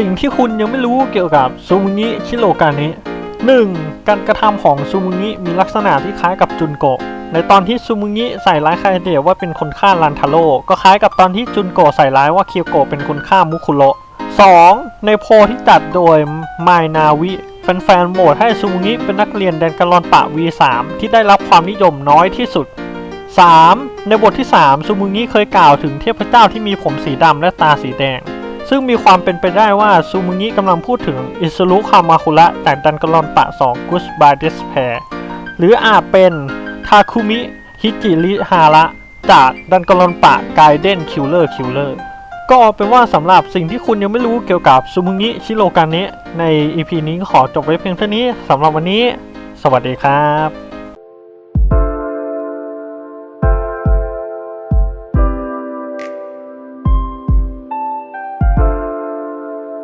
สิ่งที่คุณยังไม่รู้เกี่ยวกับซูมุงิชิโรกานะ 1. การกระทำของซูมุงิมีลักษณะที่คล้ายกับจุนโกะ ในตอนที่ซูมุงิใส่ร้ายคาเดะว่าเป็นคนฆ่ารันทาโร่ก็คล้ายกับตอนที่จุนโกะใส่ร้ายว่าเคียวโกะเป็นคนฆ่ามุคุโระ 2. ในโพลที่จัดโดยไมนาวิแฟนๆโหวตให้ซูมุงิเป็นนักเรียนแดนกาลอนปะ V3 ที่ได้รับความนิยมน้อยที่สุด 3. ในบทที่ 3 ซูมุงิเคยกล่าวถึงเทพเจ้าที่มีผมสีดำและตาสีแดง ซึ่งมีความเป็นไปได้ว่าซูมุงิกำลังพูดถึงอิซุรุคามาคุระจากดันกาลอนปะ2 Goose by Despair หรืออาจเป็นทาคุมิฮิจิริฮาระจากดันกาลอนปะไกเดนคิลเลอร์คิลเลอร์ก็เอาเป็นว่าสำหรับสิ่งที่คุณยังไม่รู้เกี่ยวกับซูมุงิชิโรกาเนะใน EP นี้ขอจบไว้เพียงเท่านี้สำหรับวันนี้ สวัสดีครับ